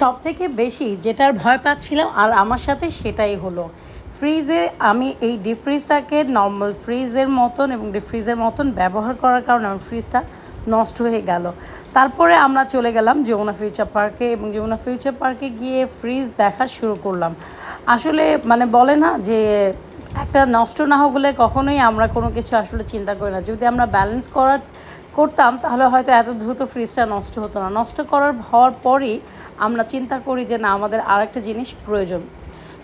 সব থেকে বেশি যেটার ভয় পাচ্ছিলাম আর আমার সাথে সেটাই হলো। ফ্রিজে আমি এই ডিপ ফ্রিজটাকে নর্মাল ফ্রিজের মতন এবং ডিপ ফ্রিজের মতন ব্যবহার করার কারণে আমার ফ্রিজটা নষ্ট হয়ে গেল। তারপরে আমরা চলে গেলাম যমুনা ফিউচার পার্কে এবং যমুনা ফিউচার পার্কে গিয়ে ফ্রিজ দেখা শুরু করলাম। আসলে মানে বলে না যে একটা নষ্ট না হলে কখনোই আমরা কোনো কিছু আসলে চিন্তা করি না। যদি আমরা ব্যালেন্স করার করতাম, তাহলে হয়তো এত দ্রুত ফ্রিজটা নষ্ট হতো না। নষ্ট করার হওয়ার পরই আমরা চিন্তা করি যে, না, আমাদের আরেকটা জিনিস প্রয়োজন।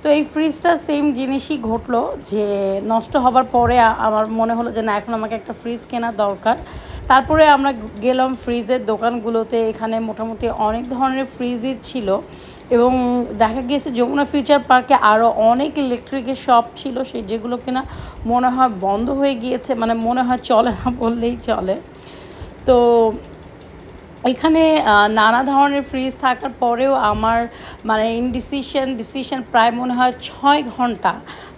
তো এই ফ্রিজটা সেম জিনিসই ঘটলো যে, নষ্ট হবার পরে আমার মনে হলো যে, না, এখন আমাকে একটা ফ্রিজ কেনা দরকার। তারপরে আমরা গেলাম ফ্রিজের দোকানগুলোতে, এখানে মোটামুটি অনেক ধরনের ফ্রিজই ছিল এবং দেখা গিয়েছে যমুনা ফিউচার পার্কে আরও অনেক ইলেকট্রিকের শপ ছিল, সেই যেগুলো কিনা মনে হয় বন্ধ হয়ে গিয়েছে মানে মনে হয় চলে না বললেই চলে। তো এখানে নানা ধরনের ফ্রিজ থাকার পরেও আমার মানে ইনডিসিশন ডিসিশন প্রায় মনে হয় ছয় ঘণ্টা।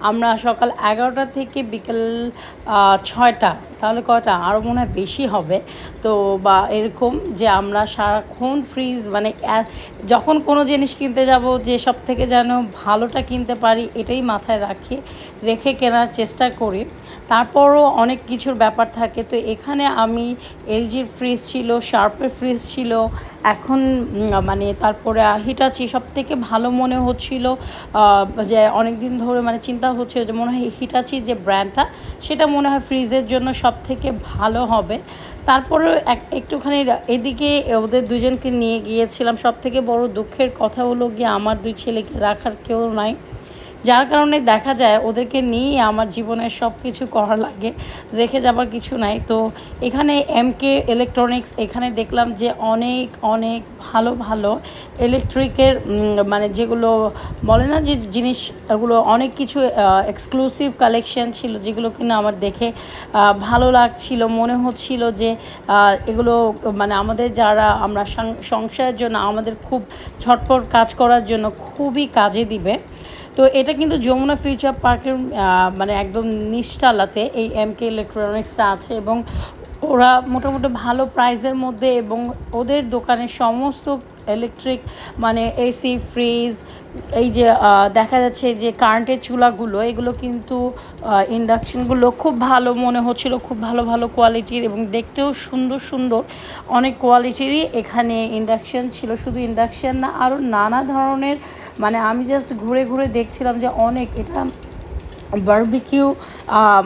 আমরা সকাল এগারোটা থেকে বিকেল ছয়টা তাহলে কয়টা? আরও মনে হয় বেশি হবে। তো বা এরকম যে আমরা সারাক্ষণ ফ্রিজ মানে যখন কোনো জিনিস কিনতে যাব, যে সব থেকে যেন ভালোটা কিনতে পারি, এটাই মাথায় রাখি, রেখে কেনার চেষ্টা করি। তারপরও অনেক কিছুর ব্যাপার থাকে। তো এখানে আমি এলজির ফ্রিজ ছিল শার্পের ফ্রিজ ছিল, এখন মানে তারপরে হিটাচি সব থেকে ভালো মনে হচ্ছিল যে অনেক দিন ধরে মানে চিন্তা হচ্ছিল যে মনে হয় হিটাচি যে ব্র্যান্ডটা সেটা মনে হয় ফ্রিজের জন্য সব থেকে ভালো হবে। তারপরে এক, একটুখানি এদিকে ওদের দুজনকে নিয়ে গিয়েছিলাম। সব থেকে বড় দুঃখের কথা হলো গিয়ে আমার দুই ছেলেকে রাখার কেউ নাই। যার কারণে দেখা যায় ওদেরকে নিয়েই আমার জীবনের সব কিছু করা লাগে, রেখে যাবার কিছু নাই। তো এখানে এমকে ইলেকট্রনিক্স এখানে দেখলাম যে অনেক অনেক ভালো ভালো ইলেকট্রিকের মানে যেগুলো বলে না যে জিনিস এগুলো অনেক কিছু এক্সক্লুসিভ কালেকশন ছিল যেগুলো কিনা আমার দেখে ভালো লাগছিল, মনে হচ্ছিল যে এগুলো মানে আমাদের যারা আমরা সংসারের জন্য আমাদের খুব ঝটপট কাজ করার জন্য খুবই কাজে দিবে। তো এটা কিন্তু যমুনা ফিউচার পার্কের মানে একদম নিষ্ঠালাতে এই এম কে ইলেকট্রনিক্সটা আছে এবং ওরা মোটামুটি ভালো প্রাইসের মধ্যে এবং ওদের দোকানের সমস্ত ইলেকট্রিক মানে এসি ফ্রিজ এই যে দেখা যাচ্ছে যে কারেন্টের চুলাগুলো, এগুলো কিন্তু ইন্ডাকশনগুলো খুব ভালো মনে হচ্ছিল, খুব ভালো ভালো কোয়ালিটির এবং দেখতেও সুন্দর সুন্দর। অনেক কোয়ালিটিরই এখানে ইন্ডাকশন ছিল। শুধু ইন্ডাকশন না আরও নানা ধরনের মানে আমি জাস্ট ঘুরে ঘুরে দেখছিলাম যে অনেক, এটা বারবিকিউ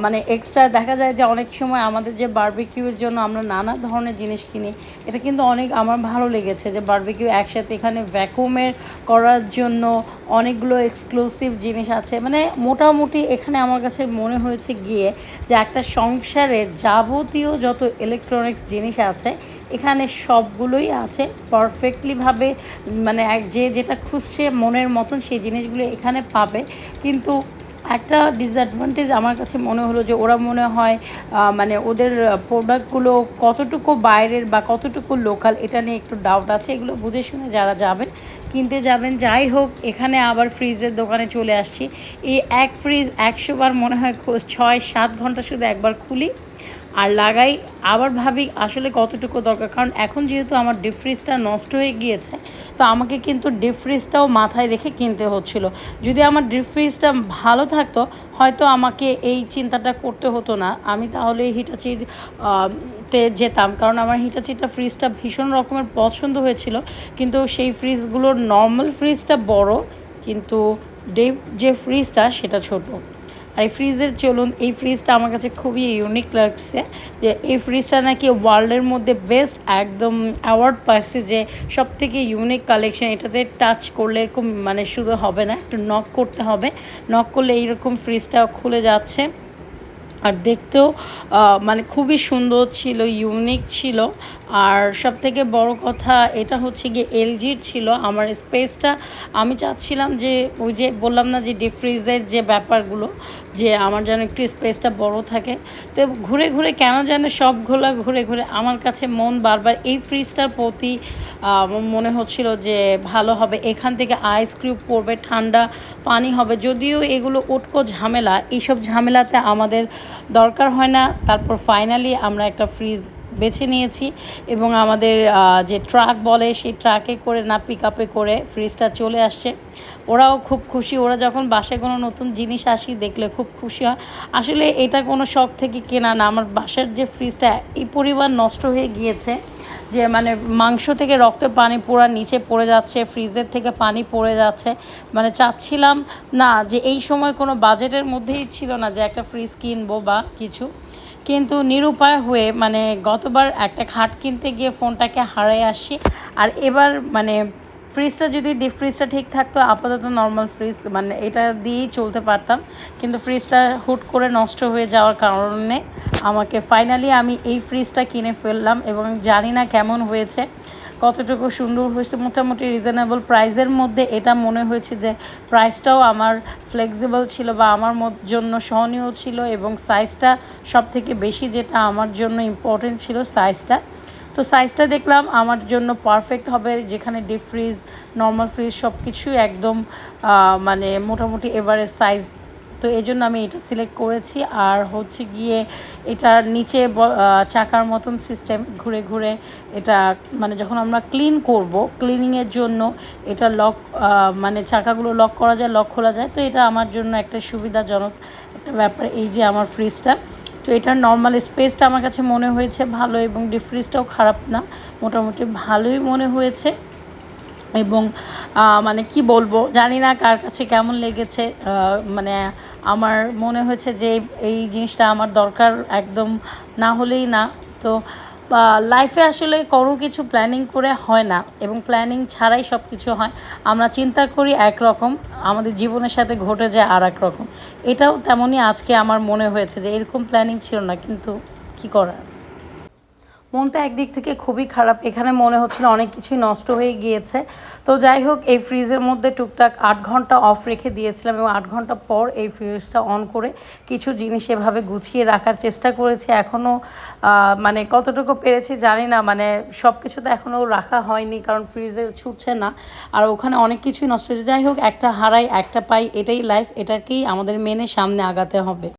মানে এক্সট্রা দেখা যায় যে অনেক সময় আমাদের যে বারবিকিউর জন্য আমরা নানা ধরনের জিনিস কিনি, এটা কিন্তু অনেক আমার ভালো লেগেছে যে বার্বিকিউ একসাথে এখানে ভ্যাকুমের করার জন্য অনেকগুলো এক্সক্লুসিভ জিনিস আছে। মানে মোটামুটি এখানে আমার কাছে মনে হয়েছে গিয়ে যে একটা সংসারের যাবতীয় যত ইলেকট্রনিক্স জিনিস আছে, এখানে সবগুলোই আছে পারফেক্টলিভাবে মানে যে যেটা খুঁজছে মনের মতন সেই জিনিসগুলো এখানে পাবে। কিন্তু একটা ডিসঅ্যাডভান্টেজ আমার কাছে মনে হলো যে ওরা মনে হয় মানে ওদের প্রোডাক্টগুলো কতটুকু বাইরের বা কতটুকু লোকাল এটা নিয়ে একটু ডাউট আছে, এগুলো বুঝে শুনে যারা যাবেন, কিনতে যাবেন, যাই হোক, এখানে আবার ফ্রিজের দোকানে চলে আসছি। এই এক ফ্রিজ একশোবার মনে হয় ছয়, সাত ঘণ্টা শুধু একবার খুলি। আর লাগাই, আবার ভাবি আসলে কতটুকু দরকার? কারণ এখন যেহেতু আমার ডিপ ফ্রিজটা নষ্ট হয়ে গিয়েছে, তো আমাকে কিন্তু ডিপ ফ্রিজটাও মাথায় রেখে কিনতে হচ্ছিল। যদি আমার ডিপ ফ্রিজটা ভালো থাকতো, হয়তো আমাকে এই চিন্তাটা করতে হতো না। আমি তাহলে হিটাচির তে যেতাম। কারণ আমার হিটাচিটা ফ্রিজটা ভীষণ রকমের পছন্দ হয়েছিল। কিন্তু সেই ফ্রিজগুলোর নর্মাল ফ্রিজটা বড়, কিন্তু ডিপ যে ফ্রিজটা সেটা ছোট। আর এই ফ্রিজের চলুন, এই ফ্রিজটা আমার কাছে খুবই ইউনিক লাগছে যে এই ফ্রিজটা নাকি ওয়ার্ল্ডের মধ্যে বেস্ট একদম অ্যাওয়ার্ড পাচ্ছে যে সব থেকে ইউনিক কালেকশন এটাতে টাচ করলে এরকম মানে শুধু হবে না, একটু নক করতে হবে। নক করলে এইরকম ফ্রিজটা খুলে যাচ্ছে। আর দেখতেও মানে খুবই সুন্দর ছিল ইউনিক ছিল। আর সব থেকে বড় কথা, এটা হচ্ছে গিয়ে এলজির ছিল। আমার স্পেসটা আমি চাচ্ছিলাম যে ওই যে বললাম না যে ডিপ ফ্রিজের যে ব্যাপারগুলো যে আমার যেন একটু স্পেসটা বড় থাকে। তো ঘুরে ঘুরে কেন যেন সবগুলো ঘুরে ঘুরে আমার কাছে মন বারবার এই ফ্রিজটার প্রতি মনে হচ্ছিল যে ভালো হবে। এখান থেকে আইস কিউব পড়বে, ঠান্ডা পানি হবে। যদিও এগুলো উটকো ঝামেলা, এইসব ঝামেলাতে আমাদের দরকার হয় না। তারপর ফাইনালি আমরা একটা ফ্রিজ বেছে নিয়েছি এবং আমাদের যে ট্রাক বলে সেই ট্রাকে করে না পিক আপে করে ফ্রিজটা চলে আসছে। ওরাও খুব খুশি। ওরা যখন বাসায় কোনো নতুন জিনিস আসি দেখলে খুব খুশি হয়। আসলে এটা কোনো শখ থেকে কেনা না। আমার বাসার যে ফ্রিজটা এই পরিমাণ নষ্ট হয়ে গিয়েছে যে মানে মাংস থেকে রক্তের পানি পুরা নিচে পড়ে যাচ্ছে ফ্রিজের থেকে পানি পড়ে যাচ্ছে। মানে চাচ্ছিলাম না যে এই সময় কোনো বাজেটের মধ্যেই ছিল না যে একটা ফ্রিজ কিনবো বা কিছু। কিন্তু নিরুপায় হয়ে মানে গতবার একটা খাট কিনতে গিয়ে ফোনটাকে হারাই আসি। আর এবার মানে ফ্রিজটা যদি ডিপ ফ্রিজটা ঠিক থাকতো, আপাতত নর্মাল ফ্রিজ মানে এটা দিয়েই চলতে পারতাম। কিন্তু ফ্রিজটা হুট করে নষ্ট হয়ে যাওয়ার কারণে আমাকে ফাইনালি আমি এই ফ্রিজটা কিনে ফেললাম এবং জানি না কেমন হয়েছে। কতটুকু সুন্দর হয়েছে, মোটামুটি রিজনেবল প্রাইসের মধ্যে এটা মনে হয়েছে যে প্রাইসটাও আমার ফ্লেক্সিবল ছিল বা আমার জন্য সহনীয় ছিল এবং সাইজটা সব থেকে বেশি যেটা আমার জন্য ইম্পর্টেন্ট ছিল সাইজটা তো সাইজটা দেখলাম আমার জন্য পারফেক্ট হবে, যেখানে ডিপ ফ্রিজ নর্মাল ফ্রিজ সব কিছুই একদম মানে মোটামুটি এভারেজ সাইজ তো এই জন্য আমি এটা সিলেক্ট করেছি। আর হচ্ছে গিয়ে এটার নিচে চাকার মতন সিস্টেম ঘুরে ঘুরে এটা মানে যখন আমরা ক্লিন করব ক্লিনিংয়ের জন্য এটা লক মানে চাকাগুলো লক করা যায় লক খোলা যায়। তো এটা আমার জন্য একটা সুবিধাজনক একটা ব্যাপার, এই যে আমার ফ্রিজটা তো এটার নর্মাল স্পেসটা আমার কাছে মনে হয়েছে ভালো এবং ডিপ ফ্রিজটাও খারাপ না, মোটামুটি ভালোই মনে হয়েছে। এবং মানে কি বলব, জানি না কার কাছে কেমন লেগেছে মানে আমার মনে হয়েছে যে এই জিনিসটা আমার দরকার একদম না হলেই না। তো লাইফে আসলে কোনো কিছু প্ল্যানিং করে হয় না এবং প্ল্যানিং ছাড়াই সব কিছু হয়। আমরা চিন্তা করি একরকম, আমাদের জীবনের সাথে ঘটে যায় আর এক রকম এটাও তেমনই আজকে আমার মনে হয়েছে যে এরকম প্ল্যানিং ছিল না, কিন্তু কি করার? মনটা একদিক থেকে খুবই খারাপ। এখানে মনে হচ্ছিল অনেক কিছুই নষ্ট হয়ে গিয়েছে। তো যাই হোক, এই ফ্রিজের মধ্যে টুকটাক আট ঘণ্টা অফ রেখে দিয়েছিলাম এবং আট ঘণ্টা পর এই ফ্রিজটা অন করে কিছু জিনিস এভাবে গুছিয়ে রাখার চেষ্টা করেছি। এখনও মানে কতটুকু পেরেছি জানি না। মানে সব কিছু তো এখনও রাখা হয়নি, কারণ ফ্রিজে ছুটছে না। আর ওখানে অনেক কিছুই নষ্ট হয়েছে। যাই হোক, একটা হারাই, একটা পাই, এটাই লাইফ এটাকেই আমাদের মেনে সামনে আগাতে হবে।